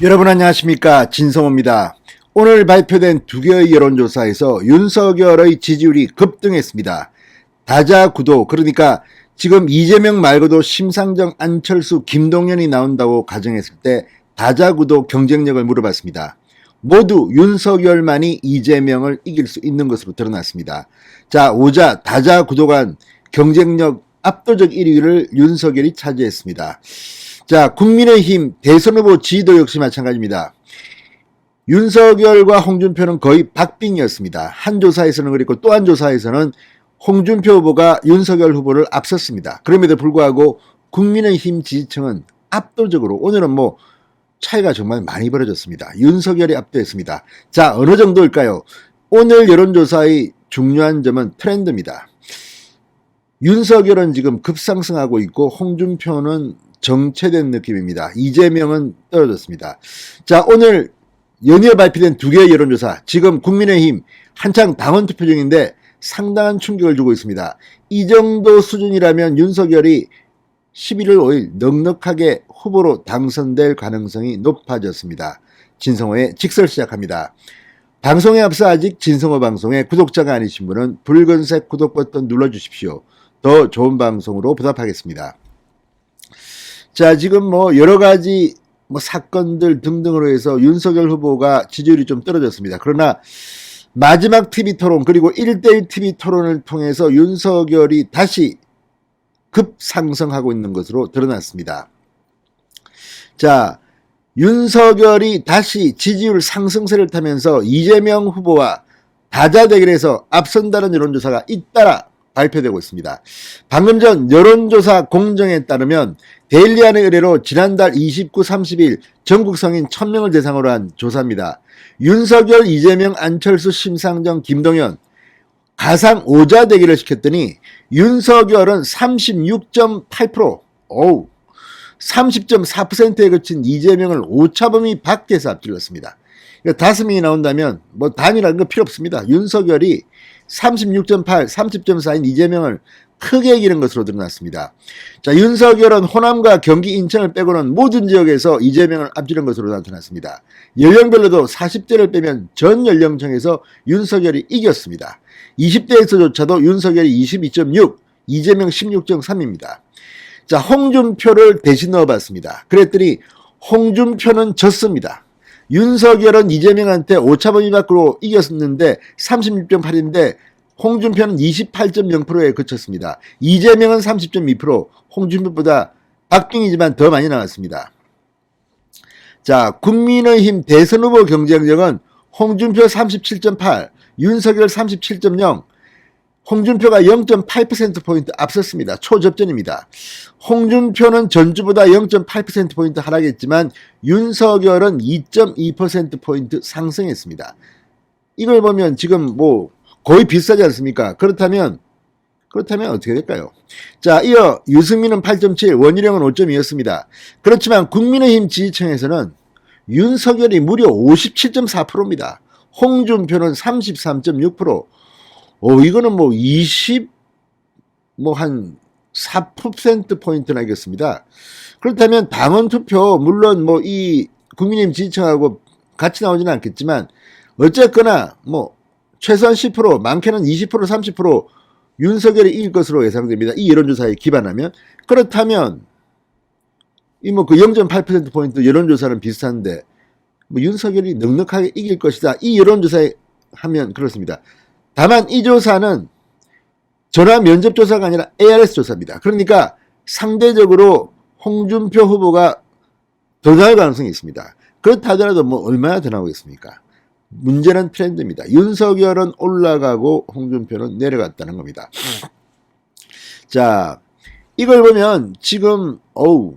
여러분 안녕하십니까 진성호입니다. 오늘 발표된 두 개의 여론조사에서 윤석열의 지지율이 급등했습니다. 다자구도 그러니까 지금 이재명 말고도 심상정, 안철수, 김동연이 나온다고 가정했을 때 다자구도 경쟁력을 물어봤습니다. 모두 윤석열만이 이재명을 이길 수 있는 것으로 드러났습니다. 자, 오자 다자구도 간 경쟁력 압도적 1위를 윤석열이 차지했습니다. 자, 국민의힘 대선 후보 지도 역시 마찬가지입니다. 윤석열과 홍준표는 거의 박빙이었습니다. 한 조사에서는 그리고 또 한 조사에서는 홍준표 후보가 윤석열 후보를 앞섰습니다. 그럼에도 불구하고 국민의힘 지지층은 압도적으로 오늘은 뭐 차이가 정말 많이 벌어졌습니다. 윤석열이 압도했습니다. 자, 어느 정도일까요? 오늘 여론조사의 중요한 점은 트렌드입니다. 윤석열은 지금 급상승하고 있고 홍준표는 정체된 느낌입니다. 이재명은 떨어졌습니다. 자, 오늘 연이어 발표된 두 개의 여론조사. 지금 국민의힘 한창 당원 투표 중인데 상당한 충격을 주고 있습니다. 이 정도 수준이라면 윤석열이 11월 5일 넉넉하게 후보로 당선될 가능성이 높아졌습니다. 진성호의 직설 시작합니다. 방송에 앞서 아직 진성호 방송의 구독자가 아니신 분은 붉은색 구독 버튼 눌러주십시오. 더 좋은 방송으로 보답하겠습니다. 자, 지금 뭐 여러 가지 뭐 사건들 등등으로 해서 윤석열 후보가 지지율이 좀 떨어졌습니다. 그러나 마지막 TV 토론 그리고 1대1 TV 토론을 통해서 윤석열이 다시 급상승하고 있는 것으로 드러났습니다. 자, 윤석열이 다시 지지율 상승세를 타면서 이재명 후보와 다자 대결에서 앞선다는 여론조사가 잇따라 발표되고 있습니다. 방금 전 여론조사 공정에 따르면 데일리안의 의뢰로 지난달 29, 30일 전국 성인 1000명을 대상으로 한 조사입니다. 윤석열, 이재명, 안철수, 심상정, 김동연 가상 오자 대결을 시켰더니 윤석열은 36.8% 어우 30.4%에 그친 이재명을 오차범위 밖에서 앞질렀습니다. 다섯 명이 나온다면 뭐 단위라는 거 필요 없습니다. 윤석열이 36.8, 30.4인 이재명을 크게 이기는 것으로 드러났습니다. 자, 윤석열은 호남과 경기, 인천을 빼고는 모든 지역에서 이재명을 앞지른 것으로 나타났습니다. 연령별로도 40대를 빼면 전 연령층에서 윤석열이 이겼습니다. 20대에서조차도 윤석열이 22.6, 이재명 16.3입니다. 자, 홍준표를 대신 넣어봤습니다. 그랬더니 홍준표는 졌습니다. 윤석열은 이재명한테 오차범위 밖으로 이겼었는데 36.8인데 홍준표는 28.0%에 그쳤습니다. 이재명은 30.2%, 홍준표보다 박빙이지만 더 많이 나왔습니다. 자, 국민의힘 대선 후보 경쟁력은 홍준표 37.8, 윤석열 37.0, 홍준표가 0.8%포인트 앞섰습니다. 초접전입니다. 홍준표는 전주보다 0.8%포인트 하락했지만 윤석열은 2.2%포인트 상승했습니다. 이걸 보면 지금 뭐 거의 비슷하지 않습니까? 그렇다면 그렇다면 어떻게 될까요? 자, 이어 유승민은 8.7, 원희룡은 5.2였습니다. 그렇지만 국민의힘 지지층에서는 윤석열이 무려 57.4%입니다. 홍준표는 33.6%, 어, 이거는 뭐 20, 뭐 한 4% 포인트나 이겼습니다. 그렇다면 당원 투표, 물론 뭐 이 국민의힘 지지층하고 같이 나오지는 않겠지만, 어쨌거나 뭐 최소한 10%, 많게는 20%, 30% 윤석열이 이길 것으로 예상됩니다. 이 여론조사에 기반하면. 그렇다면, 이 뭐 그 0.8%포인트 여론조사는 비슷한데, 뭐 윤석열이 넉넉하게 이길 것이다. 이 여론조사에 하면 그렇습니다. 다만 이 조사는 전화 면접 조사가 아니라 ARS 조사입니다. 그러니까 상대적으로 홍준표 후보가 더 나을 가능성이 있습니다. 그렇다 하더라도 뭐 얼마나 더 나오겠습니까? 문제는 트렌드입니다. 윤석열은 올라가고 홍준표는 내려갔다는 겁니다. 자, 이걸 보면 지금 어우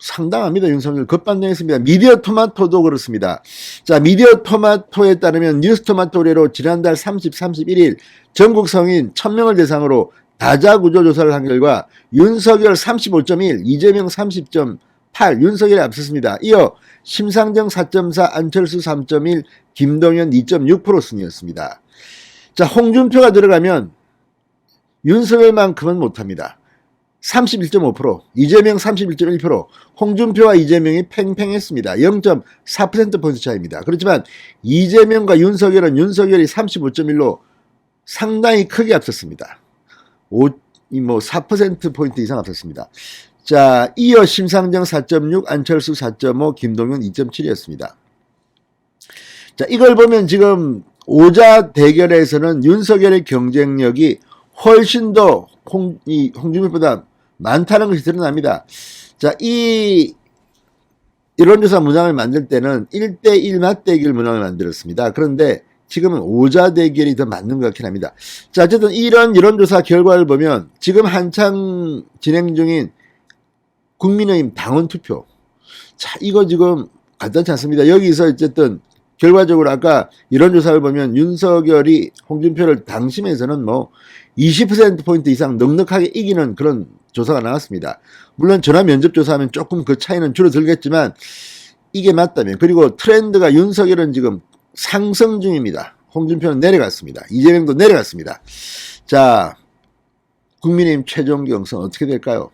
상당합니다. 윤석열 급반등했습니다. 미디어 토마토도 그렇습니다. 자, 미디어 토마토에 따르면 뉴스 토마토 의뢰로 지난달 30, 31일 전국 성인 1000명을 대상으로 다자 구조 조사를 한 결과 윤석열 35.1, 이재명 30.8, 윤석열이 앞섰습니다. 이어 심상정 4.4, 안철수 3.1, 김동연 2.6% 순이었습니다. 자, 홍준표가 들어가면 윤석열만큼은 못합니다. 31.5%, 이재명 31.1%, 홍준표와 이재명이 팽팽했습니다. 0.4%포인트 차이입니다. 그렇지만 이재명과 윤석열은 윤석열이 35.1로 상당히 크게 앞섰습니다. 5, 뭐 4%포인트 이상 앞섰습니다. 자, 이어 심상정 4.6, 안철수 4.5, 김동연 2.7이었습니다. 자, 이걸 보면 지금 오자 대결에서는 윤석열의 경쟁력이 훨씬 더 홍, 이 홍준표보다 많다는 것이 드러납니다. 자, 이 여론조사 문항을 만들 때는 1대1 맞대결 문항을 만들었습니다. 그런데 지금은 오자 대결이 더 맞는 것 같긴 합니다. 자, 어쨌든 이런 여론조사 결과를 보면 지금 한창 진행 중인 국민의힘 당원 투표. 자, 이거 지금 간단치 않습니다. 여기서 어쨌든 결과적으로 아까 여론조사를 보면 윤석열이 홍준표를 당심에서는 뭐 20%포인트 이상 넉넉하게 이기는 그런 조사가 나왔습니다. 물론 전화 면접 조사하면 조금 그 차이는 줄어들겠지만 이게 맞다면 그리고 트렌드가 윤석열은 지금 상승 중입니다. 홍준표는 내려갔습니다. 이재명도 내려갔습니다. 자, 국민의힘 최종 경선 어떻게 될까요?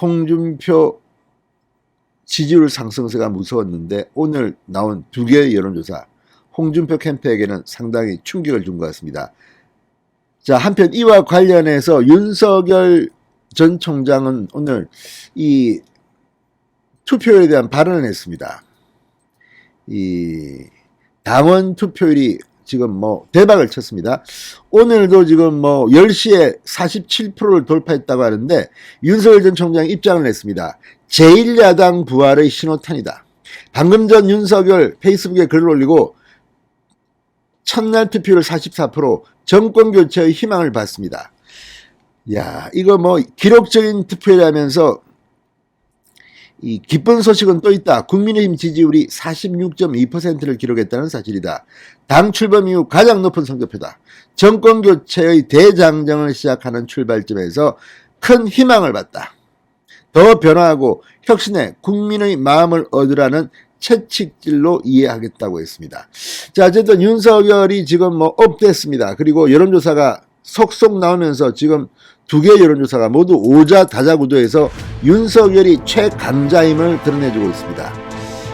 홍준표 지지율 상승세가 무서웠는데 오늘 나온 두 개의 여론조사 홍준표 캠프에게는 상당히 충격을 준 것 같습니다. 자 한편 이와 관련해서 윤석열 전 총장은 오늘 이 투표율에 대한 발언을 했습니다. 이 당원 투표율이 지금 뭐 대박을 쳤습니다. 오늘도 지금 뭐 10시에 47%를 돌파했다고 하는데 윤석열 전 총장이 입장을 냈습니다. 제1야당 부활의 신호탄이다. 방금 전 윤석열 페이스북에 글을 올리고 첫날 투표율 44% 정권 교체의 희망을 받습니다. 야, 이거 뭐 기록적인 투표라면서 이 기쁜 소식은 또 있다. 국민의힘 지지율이 46.2%를 기록했다는 사실이다. 당 출범 이후 가장 높은 성적표다. 정권 교체의 대장정을 시작하는 출발점에서 큰 희망을 받다. 더 변화하고 혁신해 국민의 마음을 얻으라는 채찍질로 이해하겠다고 했습니다. 자, 어쨌든 윤석열이 지금 뭐 업됐습니다. 그리고 여론조사가 속속 나오면서 지금 두 개의 여론조사가 모두 오자 다자 구도에서 윤석열이 최강자임을 드러내주고 있습니다.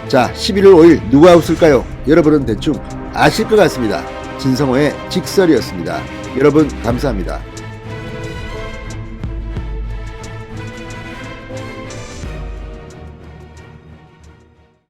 자, 11월 5일 누가 웃을까요? 여러분은 대충 아실 것 같습니다. 진성호의 직설이었습니다. 여러분 감사합니다.